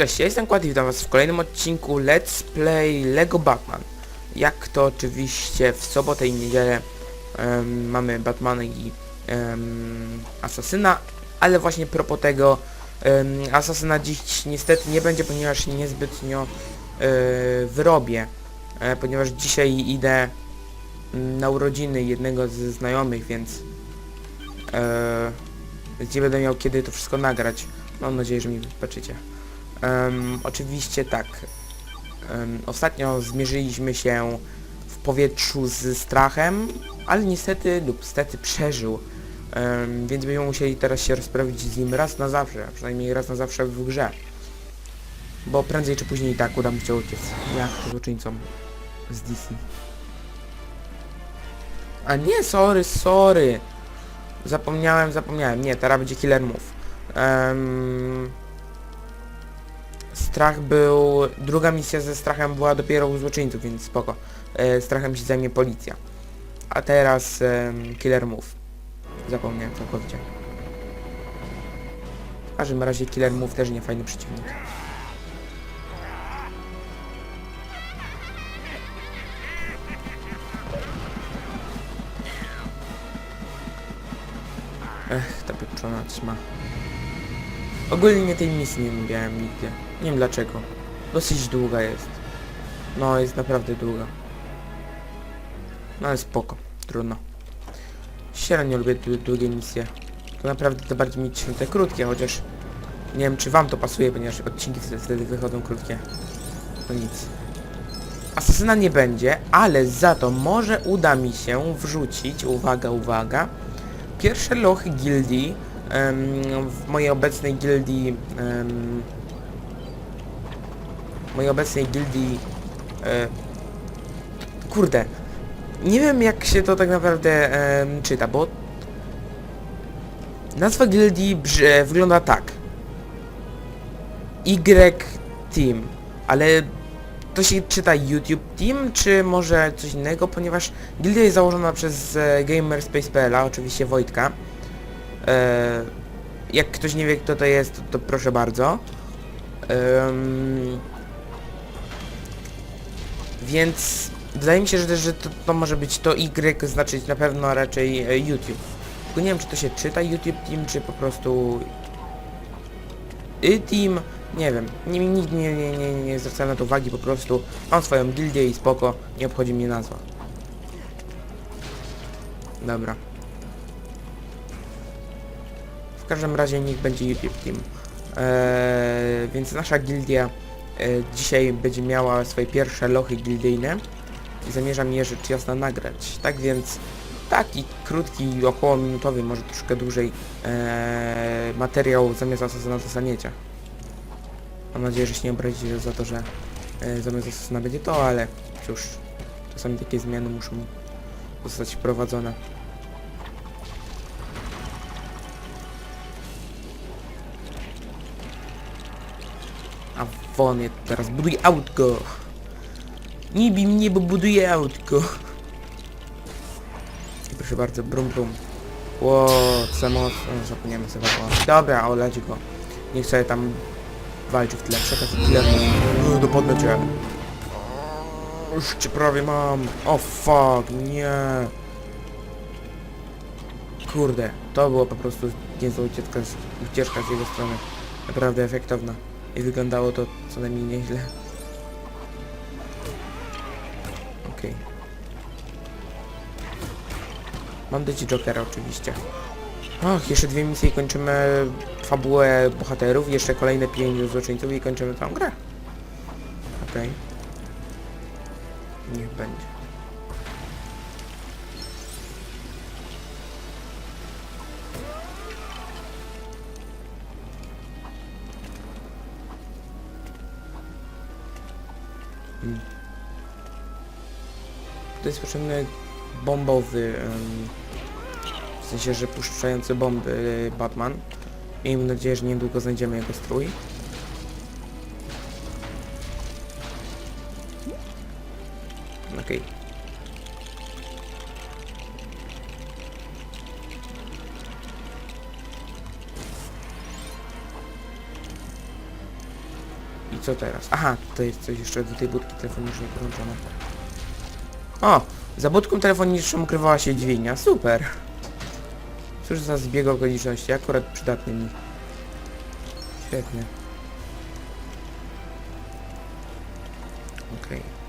Cześć, ja jestem Kład i witam was w kolejnym odcinku Let's Play LEGO Batman. Jak to oczywiście w sobotę i niedzielę em, mamy Batmana i em, Asasyna, ale właśnie propos tego em, Asasyna dziś niestety nie będzie, ponieważ niezbytnio e, wyrobię, e, ponieważ dzisiaj idę mm, na urodziny jednego ze znajomych, więc e, gdzie będę miał kiedy to wszystko nagrać. Mam nadzieję, że mi wybaczycie. Em, oczywiście tak. Em, ostatnio zmierzyliśmy się w powietrzu z strachem, ale niestety lub stety przeżył. Em, więc będziemy musieli teraz się rozprawić z nim raz na zawsze, przynajmniej raz na zawsze w grze. Bo prędzej czy później tak uda mi się uciec. Jak to złoczyńcom z DC. A nie, sorry, sorry. Zapomniałem, zapomniałem. Nie, teraz będzie killer move. Em, strach był... Druga misja ze strachem była dopiero u złoczyńców, więc spoko. E, strachem się zajmie policja. A teraz em, killer move. Zapomniałem całkowicie. W każdym razie killer move też nie fajny przeciwnik. Ech, ta pieprzona trzyma. Ogólnie tej misji nie lubiałem nigdy. Nie wiem dlaczego. Dosyć długa jest. No, jest naprawdę długa. No ale spoko. Trudno. Średnio lubię dłu- długie misje. To naprawdę to bardziej mi się te krótkie, chociaż nie wiem czy wam to pasuje, ponieważ odcinki wtedy, wychodzą krótkie. To nic. Asasyna nie będzie, ale za to może uda mi się wrzucić, uwaga, uwaga, pierwsze lochy gildii w mojej obecnej gildii w mojej obecnej gildii e, kurde nie wiem jak się to tak naprawdę czyta, bo nazwa gildii e, wygląda tak Y Team, ale to się czyta YouTube Team, czy może coś innego, ponieważ gildia jest założona przez e, Gamerspace.pl, oczywiście Wojtka. E, jak ktoś nie wie kto to jest, to, proszę bardzo. Więc wydaje mi się, że, że to, to może być to Y znaczyć na pewno raczej e, YouTube. Tylko nie wiem czy to się czyta YouTube Team, czy po prostu y Team. Nie wiem, nie, nie, nie, nie, nie na to uwagi, po prostu mam swoją gildię i spoko, nie obchodzi mnie nazwa. Dobra. Każdym razie niech będzie YouTube Team. Eee, więc nasza gildia e, dzisiaj będzie miała swoje pierwsze lochy gildyjne i zamierzam je rzecz jasna nagrać. Tak więc taki krótki, około minutowy, może troszkę dłużej e, materiał zamiast asasyna dostaniecie. Mam nadzieję, że się nie obrazicie za to, że e, zamiast asasyna będzie to, ale cóż, czasami takie zmiany muszą zostać wprowadzone. Je teraz buduj autko. Nie bij mnie, bo buduję autko. I proszę bardzo, brum brum. Ło, mocno, zapomniałem sobie zawołać. Dobra, oleć go. Niech sobie tam walczy w tle, przekaz tyle. No, dopadnę cię. Już cię prawie mam. O fuck, nie. Kurde, to było po prostu niezła ucieczka ucieczka z jego strony. Naprawdę efektowna. I wyglądało to co najmniej nieźle. Okej. Mam do ci Jokera oczywiście. Och, jeszcze dwie misje i kończymy fabułę bohaterów, jeszcze kolejne pięć złoczyńców i kończymy tą grę. Okej. Niech będzie. To jest potrzebny bombowy, w sensie, że puszczający bomby Batman. Miejmy nadzieję, że niedługo znajdziemy jego strój. Okej. I co teraz? Aha, to jest coś jeszcze do tej budki telefonicznej podłączone. O! Za budką telefoniczną ukrywała się dźwignia. Super! Cóż za zbieg okoliczności, akurat przydatny mi. Świetnie. Okej. Dobra.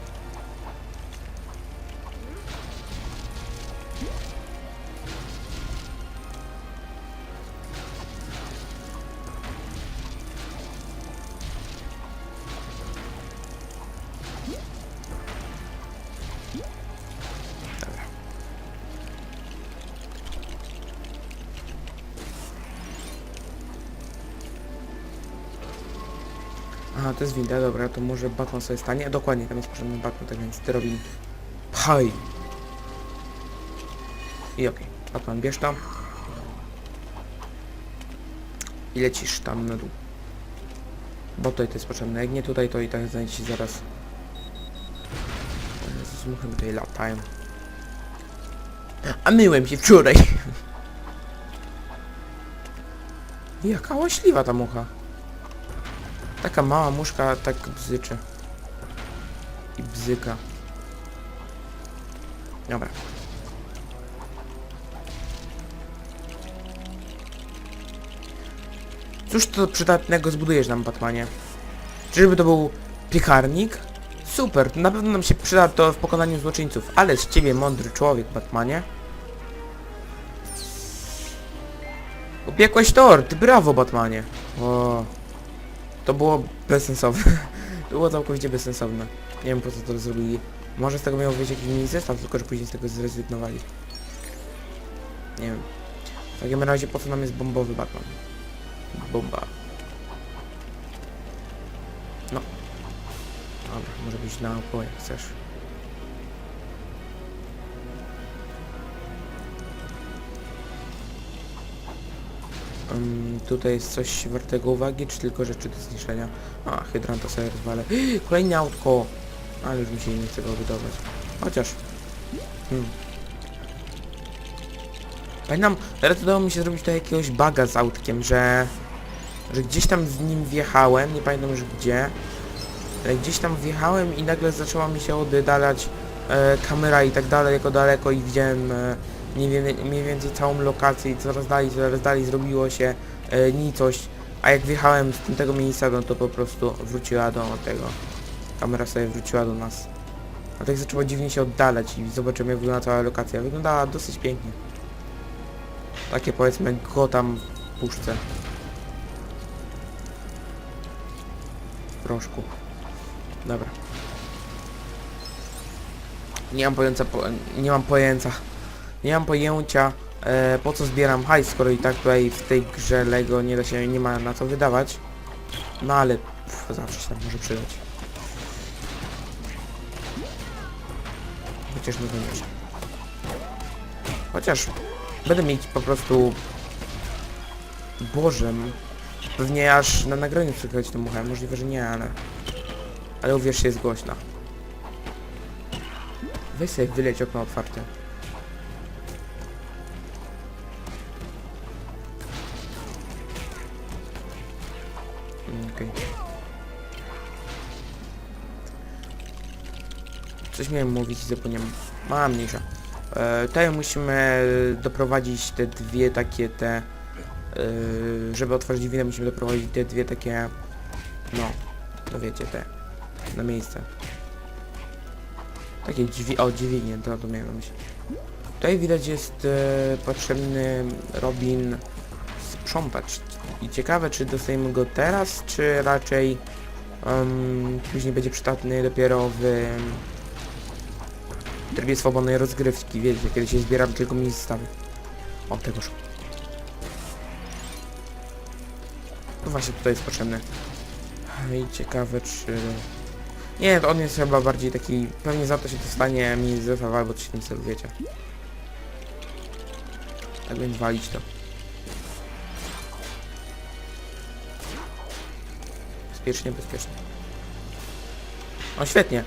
Jest winda, dobra, to może Batman sobie stanie. Dokładnie, tam jest potrzebny Batman, tak więc ty. Pchaj! I okej, Batman bierz tam. I lecisz tam na dół. Bo tutaj to jest potrzebne. Jak nie tutaj, to i tak znajdzie się zaraz. Muchy mi tutaj latają. A myłem się wczoraj. Jaka łaśliwa ta mucha. Taka mała muszka tak bzyczy. I bzyka. Dobra. Cóż to przydatnego zbudujesz nam, Batmanie? Czyżby to był piekarnik? Super, na pewno nam się przyda to w pokonaniu złoczyńców, ale z ciebie mądry człowiek, Batmanie. Upiekłeś tort, brawo, Batmanie. O, to było bezsensowne. to było całkowicie bezsensowne. Nie wiem po co to zrobili. Może z tego miał być jakiś mini zestaw, tylko że później z tego zrezygnowali. Nie wiem. W takim razie po co nam jest bombowy Batman? Bomba. No. Dobra, może być naokoło jak chcesz. Ym, tutaj jest coś wartego uwagi, czy tylko rzeczy do zniszczenia? A, hydrant to sobie rozwalę. Kolejne autko! Ale już mi się nie chce go wydawać. Chociaż... Hmm. Pamiętam, teraz udało mi się zrobić tutaj jakiegoś baga z autkiem, że... Że gdzieś tam z nim wjechałem, nie pamiętam już gdzie. Ale gdzieś tam wjechałem i nagle zaczęła mi się oddalać e, kamera i tak dalej, jako daleko i widziałem e, mniej, mniej więcej całą lokację i coraz dalej, coraz dalej zrobiło się e, nicość. A jak wjechałem z tamtego miejsca, no to po prostu wróciła do tego. Kamera sobie wróciła do nas. A tak zaczęło dziwnie się oddalać i zobaczymy jak wygląda cała lokacja. Wyglądała dosyć pięknie. Takie powiedzmy go tam w puszce. W proszku. Dobra. Nie mam pojęcia, po, nie mam pojęcia, nie mam pojęcia e, po co zbieram hajs, skoro i tak tutaj w tej grze Lego nie da się, nie ma na co wydawać. No ale pff, zawsze się tam może przydać. Chociaż nie wiem. Chociaż będę mieć po prostu... Boże, m- pewnie aż na nagraniu słychać tę muchę, możliwe, że nie, ale... Ale uwierz, jest głośna. Weź sobie wyleć okno otwarte. Coś miałem mówić i zapomniałem. Mała mniejsza. E, tutaj musimy doprowadzić te dwie takie te... E, żeby otworzyć winę musimy doprowadzić te dwie takie... No, to wiecie, te na miejsce. Takie drzwi, o dźwignie, to, to miałem na myśli. Tutaj widać jest e, potrzebny Robin sprzątacz. I ciekawe, czy dostajemy go teraz, czy raczej em, później będzie przydatny dopiero w trybie swobodnej rozgrywki, wiecie, kiedy się zbieram tylko mi zestawy. O, tegoż. No właśnie, tutaj jest potrzebny. I ciekawe, czy... Nie, to on jest chyba bardziej taki... Pewnie za to się dostanie mi zestaw albo coś w tym stylu, wiecie. Tak więc walić to. Bezpiecznie, bezpiecznie. O, świetnie.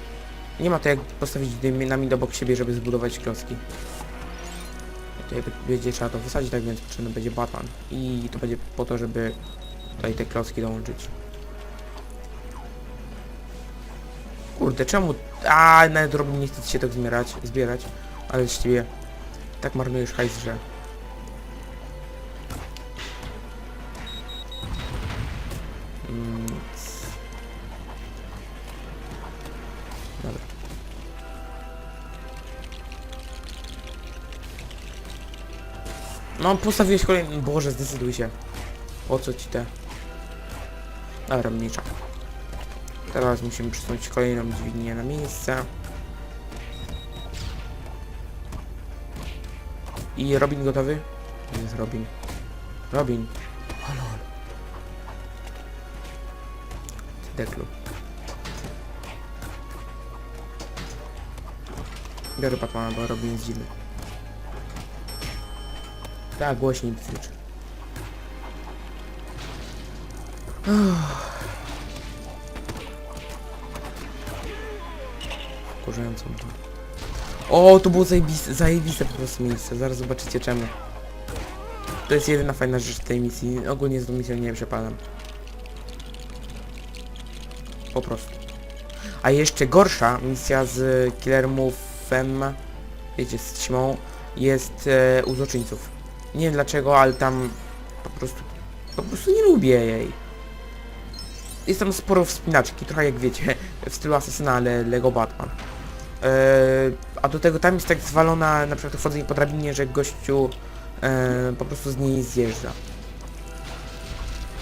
Nie ma to jak postawić nami obok siebie, żeby zbudować klocki. Tutaj b- będzie trzeba to wysadzić, tak więc potrzebny będzie Batman. I to będzie po to, żeby tutaj te klocki dołączyć. Kurde, czemu... A, nawet Robin nie chce się tak zbierać, zbierać. Ale ciebie tak marnujesz hajs, że... Dobra. No, postawiłeś kolejny... Boże, zdecyduj się. Po co ci te... Dobra, mniejsza. Teraz musimy przesunąć kolejną dźwignię na miejsce. I Robin gotowy? Jest Robin. Robin. Halo. Deklu. Biorę Batmana, bo Robin jest dziwny. Tak, głośniej bzycz. Wkurzającą to. O, to było zajebiste, zajebiste po prostu miejsce. Zaraz zobaczycie czemu. To jest jedyna fajna rzecz tej misji. Ogólnie z tą misją nie przepadam. Po prostu. A jeszcze gorsza misja z Killer Move'em, wiecie, z ćmą, jest e, u złoczyńców. Nie wiem dlaczego, ale tam po prostu, po prostu nie lubię jej. Jest tam sporo wspinaczki, trochę jak wiecie, w stylu Asesyna, ale Lego Batman. Eee, a do tego tam jest tak zwalona na przykład wchodzenie po drabinie, że gościu e, po prostu z niej zjeżdża.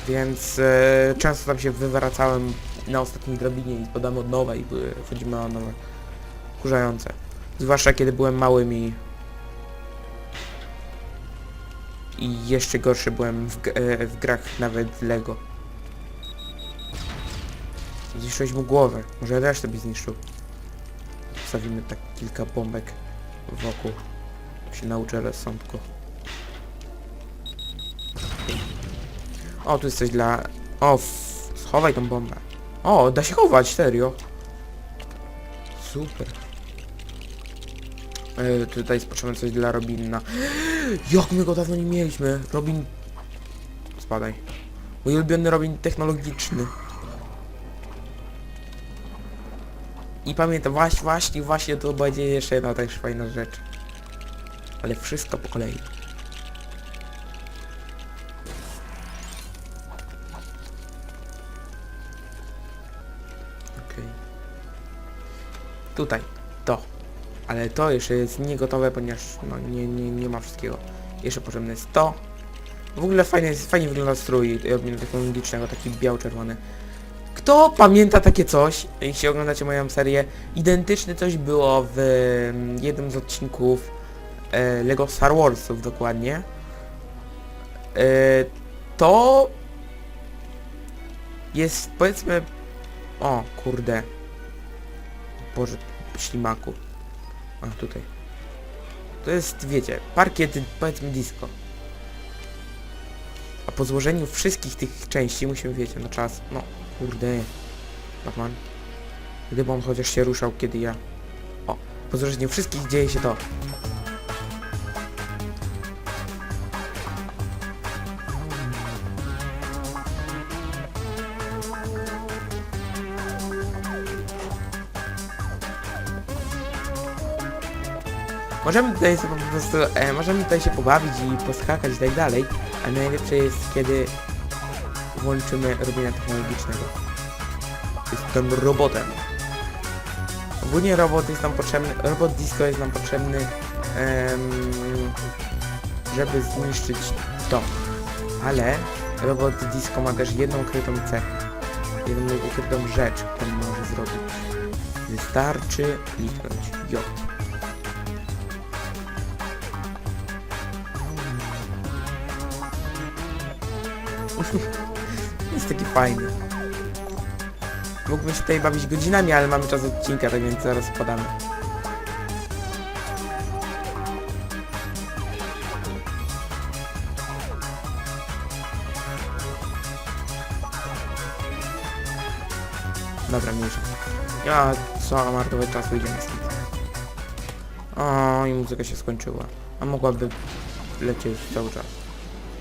Więc e, często tam się wywracałem na ostatniej drabinie i podamy od nowa i e, wchodzimy na nowe. Kurzające. Zwłaszcza kiedy byłem małym i... I jeszcze gorszy byłem w, e, w grach nawet Lego. Zniszczyłeś mu głowę. Może resztę by zniszczył. Postawimy tak kilka bombek wokół. Się nauczę rozsądku. O, tu jest coś dla... O, schowaj tą bombę. O, da się chować, serio. Super. E, tutaj jest coś dla Robina. Jak my go dawno nie mieliśmy. Robin... Spadaj. Mój ulubiony Robin technologiczny. I pamiętam, właśnie, właśnie, właśnie to będzie jeszcze jedna też fajna rzecz. Ale wszystko po kolei. Okej. Tutaj, to. Ale to jeszcze jest niegotowe, ponieważ no, nie, nie, nie ma wszystkiego. Jeszcze potrzebne jest to. W ogóle fajnie, fajnie wygląda strój Robina technologicznego, taki biało-czerwony. Kto pamięta takie coś, jeśli oglądacie moją serię, identyczne coś było w mm, jednym z odcinków e, Lego Star Warsów dokładnie. E, to jest powiedzmy... O, kurde. Boże, ślimaku. A, tutaj. To jest, wiecie, parkiet, powiedzmy disco. A po złożeniu wszystkich tych części musimy, wiecie, na czas, no, kurde, Batman. Gdyby on chociaż się ruszał, kiedy ja... O, po złożeniu wszystkich dzieje się to. Możemy tutaj sobie po prostu, e, możemy tutaj się pobawić i poskakać i tak dalej, a najlepsze jest kiedy włączymy robienia technologicznego. Jestem robotem. Ogólnie robot jest nam potrzebny, robot disco jest nam potrzebny, em, żeby zniszczyć to. Ale robot disco ma też jedną ukrytą cechę. Jedną ukrytą rzecz, którą może zrobić. Wystarczy kliknąć J. Jest taki fajny. Mógłbym się tutaj bawić godzinami, ale mamy czas odcinka, tak więc zaraz podamy. Dobra, mniejsza. Ja co marnować czasu idziemy z. O, i muzyka się skończyła. A mogłaby lecieć cały czas.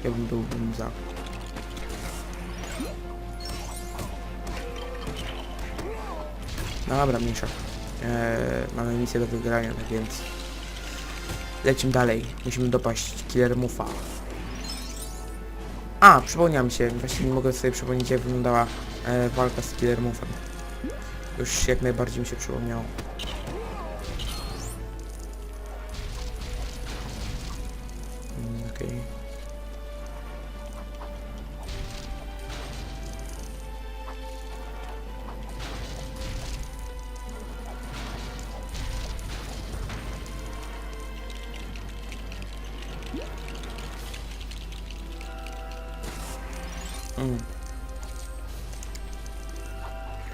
Ja bym byłbym za. Dobra, mniejsza. Eee, mamy misję do wygrania, tak więc... Lecimy dalej. Musimy dopaść Killer Muffa. A, przypomniałem się. Właściwie nie mogę sobie przypomnieć jak wyglądała e, walka z Killer Muffem. Już jak najbardziej mi się przypomniało.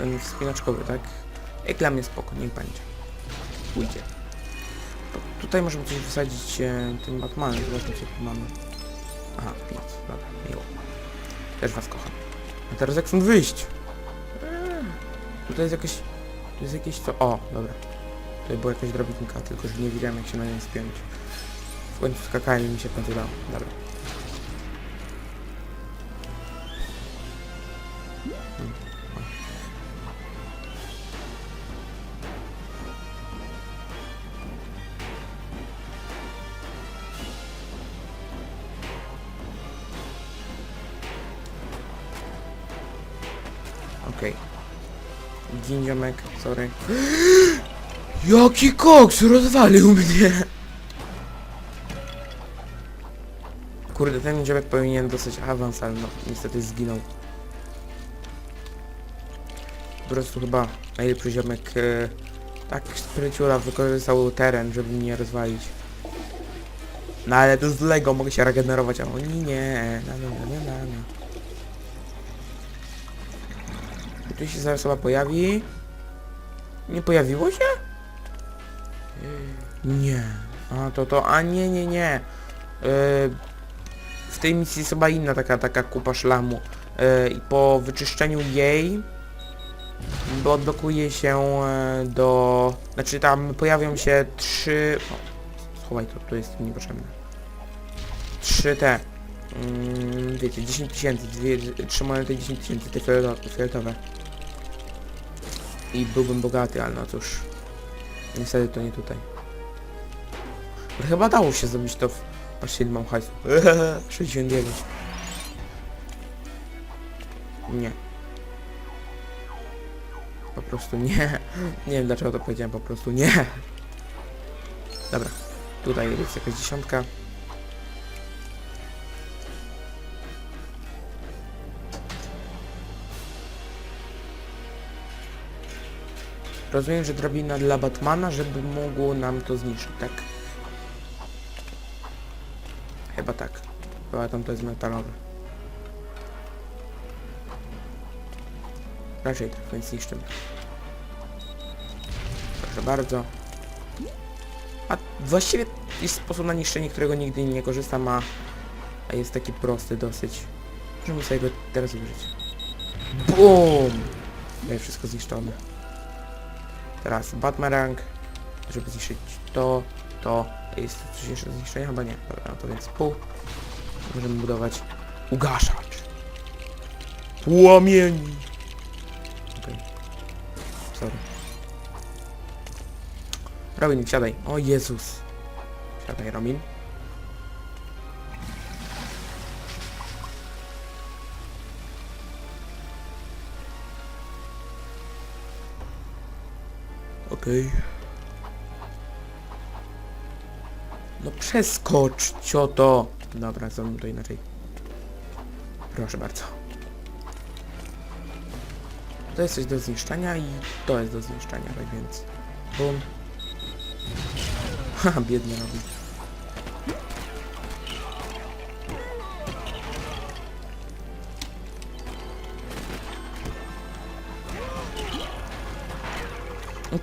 Ten wspinaczkowy, tak? Jak dla mnie spoko, niech będzie. Pójdzie. Tutaj możemy coś wysadzić e, tym Batmanem, zobaczmy co tu mamy. Aha, nic, dobra, miło. Też was kocham. A teraz jak stąd wyjść? Eee, Tutaj jest jakieś... Tu jest jakieś co... O, dobra. Tutaj była jakaś drabinka, tylko że nie wiedziałem jak się na nią spiąć. W końcu skakałem i mi się w. Dobra. Okej. Okay. ziomek, sorry. Jaki koks rozwalił mnie! Kurde, ten ziomek powinien dostać awans, ale no, niestety zginął. Po prostu chyba najlepszy ziomek e, tak spryciula wykorzystał teren, żeby mnie rozwalić. No ale to jest Lego, mogę się regenerować, a oni nie. Na, na, na, na, na. Tu się zaraz chyba pojawi. Nie pojawiło się? Nie. A to to, a nie, nie, nie. Yy, w tej misji jest chyba inna taka, taka kupa szlamu. Yy, I po wyczyszczeniu jej bo odblokuje się e, do... Znaczy tam pojawią się trzy... O, schowaj to, to jest niepotrzebne. Trzy te... Mm, wiecie, 10 tysięcy, trzy monety 10 tysięcy, te fioletowe. I byłbym bogaty, ale no cóż. Niestety to nie tutaj. Ale chyba dało się zrobić to w... Patrzcie, ile mam hajsu. 69. Nie. Po prostu nie. Nie wiem dlaczego to powiedziałem, po prostu nie. Dobra. Tutaj jest jakaś dziesiątka. Rozumiem, że drabina dla Batmana, żeby mógł nam to zniszczyć, tak? Chyba tak. Chyba tam to jest metalowe. Raczej tak, więc zniszczymy. Proszę bardzo. A właściwie jest sposób na niszczenie, którego nigdy nie korzystam, a, a jest taki prosty dosyć. Możemy sobie go teraz użyć. BUM! Jest wszystko zniszczone. Teraz Batmarang, żeby zniszczyć to, to. Jest coś jeszcze do zniszczenia? Chyba nie. Dobra, no to więc pół. Możemy budować ugaszacz. Płomieni. Okej. Sorry. Robin, wsiadaj. O Jezus. Wsiadaj, Robin. Okej. No przeskocz, cioto. Dobra, zrobimy to inaczej. Proszę bardzo. To jest coś do zniszczenia i to jest do zniszczenia, tak więc... Bum. Haha, biednie robi.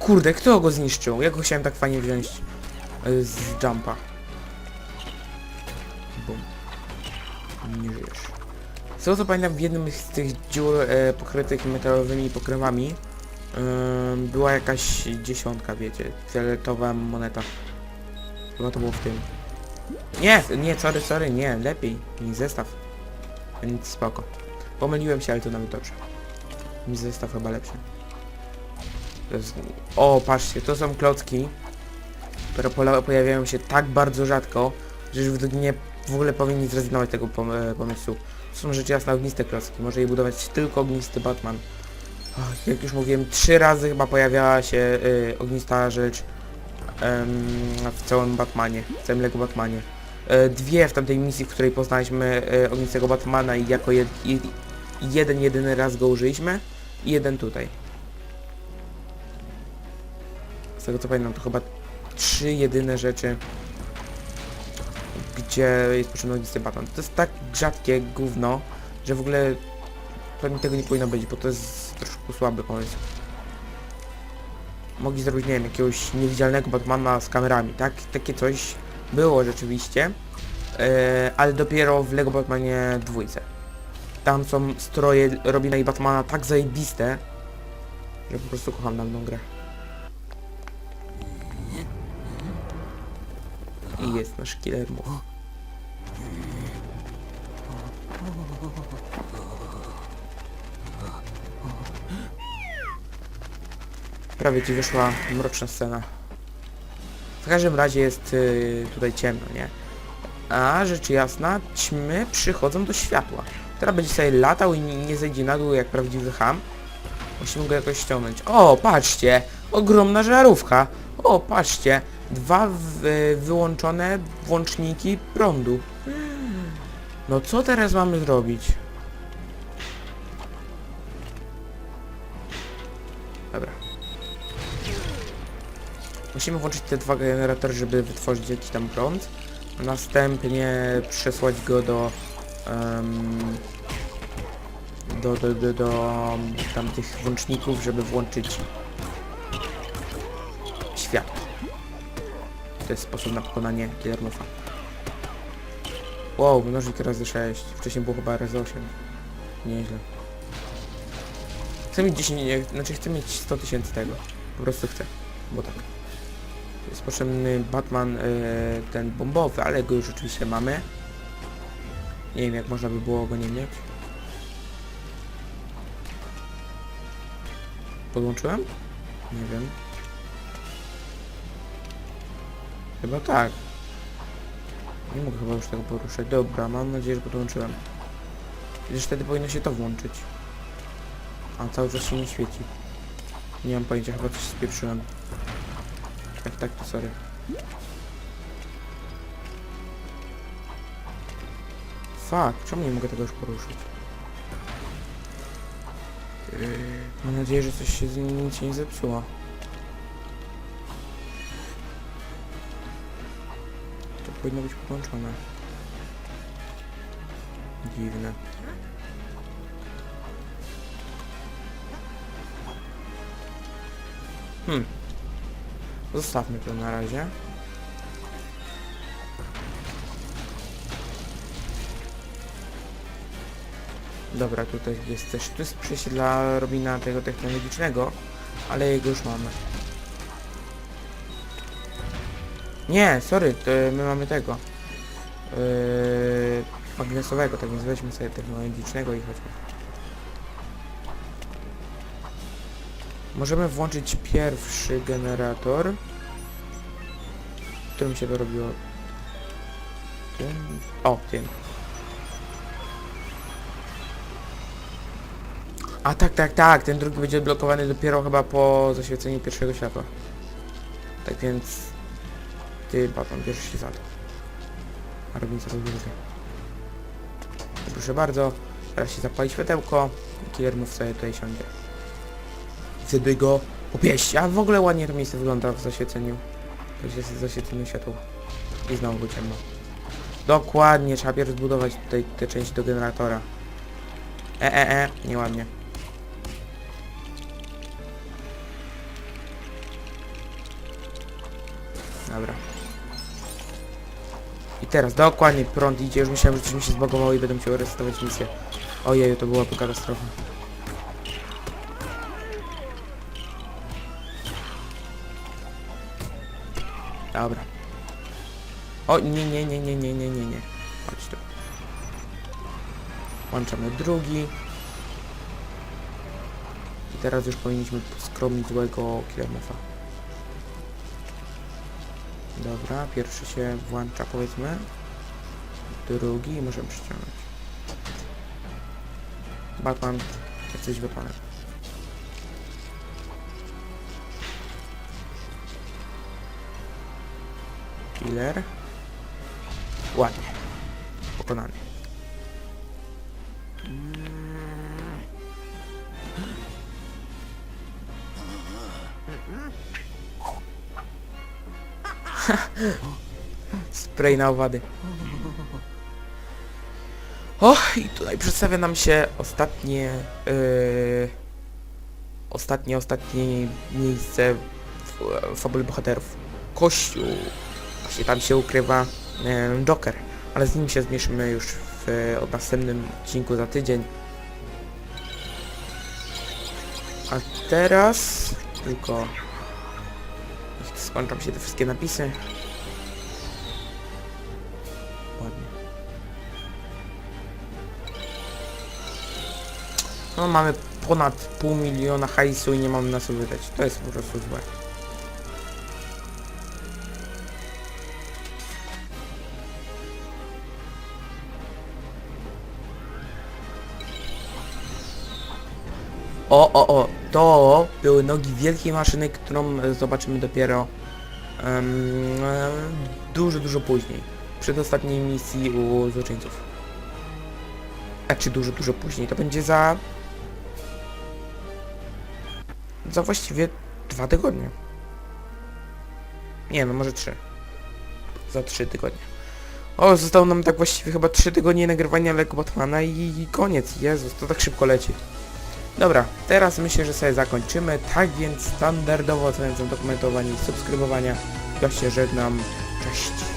Kurde, kto go zniszczył? Ja go chciałem tak fajnie wziąć e, z jumpa. Bum. Nie żyjesz. Z tego co pamiętam w jednym z tych dziur e, pokrytych metalowymi pokrywami em, była jakaś dziesiątka, wiecie, fioletowa moneta. Chyba to było w tym. Nie, nie, sorry, sorry, nie, lepiej. Mi zestaw. Więc spoko. Pomyliłem się, ale to nawet dobrze. Zestaw chyba lepszy. O, patrzcie, to są klocki, które pojawiają się tak bardzo rzadko, że już według mnie w ogóle powinni zrezygnować tego e, pomysłu. To są rzecz jasna ogniste klocki, może je budować tylko ognisty Batman. Och, jak już mówiłem, trzy razy chyba pojawiała się y, ognista rzecz w całym Batmanie, w całym Lego Batmanie. E, dwie w tamtej misji, w której poznaliśmy e, ognistego Batmana i jako jed, i, jeden, jedyny raz go użyliśmy i jeden tutaj. Z tego co pamiętam, to chyba trzy jedyne rzeczy, gdzie jest potrzebny ognisty Batman. To jest tak rzadkie gówno, że w ogóle pewnie tego nie powinno być, bo to jest troszkę słaby pomysł. Mogli zrobić, nie wiem, jakiegoś niewidzialnego Batmana z kamerami, tak? Takie coś było rzeczywiście, e, ale dopiero w Lego Batmanie dwójce. Tam są stroje Robina i Batmana tak zajebiste, że po prostu kocham daną grę. Jest nasz killer. Prawie ci wyszła mroczna scena. W każdym razie jest y, tutaj ciemno, nie? A rzecz jasna, ćmy przychodzą do światła. Teraz będzie sobie latał i nie zejdzie na dół jak prawdziwy ham. Musimy go jakoś ściągnąć. O, patrzcie! Ogromna żarówka! O, patrzcie! Dwa w, y, wyłączone włączniki prądu. No co teraz mamy zrobić? Dobra. Musimy włączyć te dwa generatory, żeby wytworzyć jakiś tam prąd. Następnie przesłać go do, em, do, do, do, do tamtych włączników, żeby włączyć To jest sposób na pokonanie Killermuffa. Wow, mnożnik razy 6. Wcześniej było chyba razy 8. Nieźle. Chcę mieć 10, nie, znaczy chcę mieć 100 tysięcy tego. Po prostu chcę, bo tak. Jest potrzebny Batman e, ten bombowy, ale go już oczywiście mamy. Nie wiem jak można by było go nie mieć. Podłączyłem? Nie wiem. Chyba tak. Nie mogę chyba już tego poruszać. Dobra, mam nadzieję, że podłączyłem. Przecież wtedy powinno się to włączyć. A cały czas się nie świeci. Nie mam pojęcia, chyba coś spieprzyłem. Jak tak, to sorry. Fuck, czemu nie mogę tego już poruszyć? Yy, mam nadzieję, że coś się z nim nie zepsuło. Powinno być podłączone. Dziwne. Hmm. Zostawmy to na razie. Dobra, tutaj jest też, tu jest przejście dla Robina tego technologicznego, ale jego już mamy. Nie, sorry, to my mamy tego. Yy, magnesowego, tak więc weźmy sobie technologicznego i chodźmy. Możemy włączyć pierwszy generator. Którym się to robiło? Tym? O, tym. A tak, tak, tak, ten drugi będzie odblokowany dopiero chyba po zaświeceniu pierwszego światła. Tak więc... Ty, Batman, bierzesz się za to. A robimy co drugie. Proszę bardzo, teraz się zapali światełko i killer move sobie tutaj siądzie wtedy go opieść. A w ogóle ładnie to miejsce wygląda w zaświeceniu. To jest zaświecenie światła. I znowu go ciemno. Dokładnie, trzeba pierw zbudować tutaj tę część do generatora. E, e, e, nieładnie. Dobra. I teraz dokładnie prąd idzie, już myślałem, że coś mi się zbagowało i będę musiał resetować misję. Ojej, to byłaby katastrofa. Dobra. O, nie, nie, nie, nie, nie, nie, nie, nie. Chodź tu. Włączamy drugi. I teraz już powinniśmy skromić złego Killermuffa. Dobra, pierwszy się włącza powiedzmy. Drugi i możemy przyciągnąć. Batman, jesteś Batmanem. Killer. Ładnie. Pokonany. Spray na owady. O, i tutaj przedstawia nam się ostatnie, yy, ostatnie, ostatnie miejsce w, fabule bohaterów. Kościół. Właśnie tam się ukrywa yy, Joker, ale z nim się zmierzymy już w następnym odcinku za tydzień. A teraz tylko skończą się te wszystkie napisy. Ładnie. No mamy ponad pół miliona hajsu i nie mamy na co wydać. To jest po prostu złe. O, o, o, to były nogi wielkiej maszyny, którą e, zobaczymy dopiero e, dużo, dużo później. Przed ostatniej misji u złoczyńców. A czy dużo, dużo później? To będzie za... Za właściwie dwa tygodnie. Nie, no może trzy. Za trzy tygodnie. O, zostało nam tak właściwie chyba trzy tygodnie nagrywania Lego Batmana i, i koniec. Jezus, to tak szybko leci. Dobra, teraz myślę, że sobie zakończymy. Tak więc standardowo zachęcam do komentowania i subskrybowania. Ja się żegnam. Cześć.